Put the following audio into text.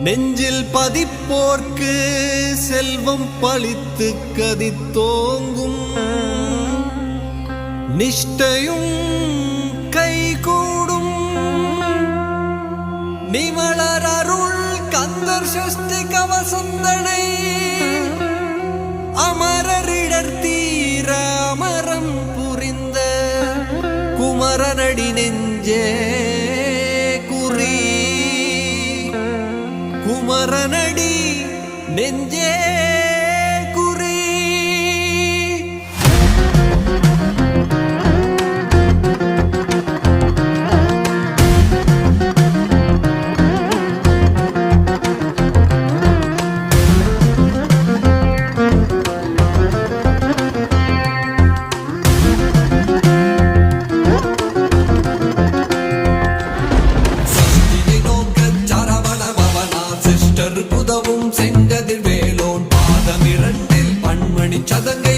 நெஞ்சில் பதிப்போர்க்கு செல்வம் பழித்து கதித்தோங்கும். நிஷ்டையும் கைகூடும். நிமலர் அருள் கந்தர் சஷ்டி கவசந்தனை. அமரரிடர் தீர அமரம் புரிந்த குமரனடி நெஞ்சே. குமரனடி நெஞ்சே గణించదంగ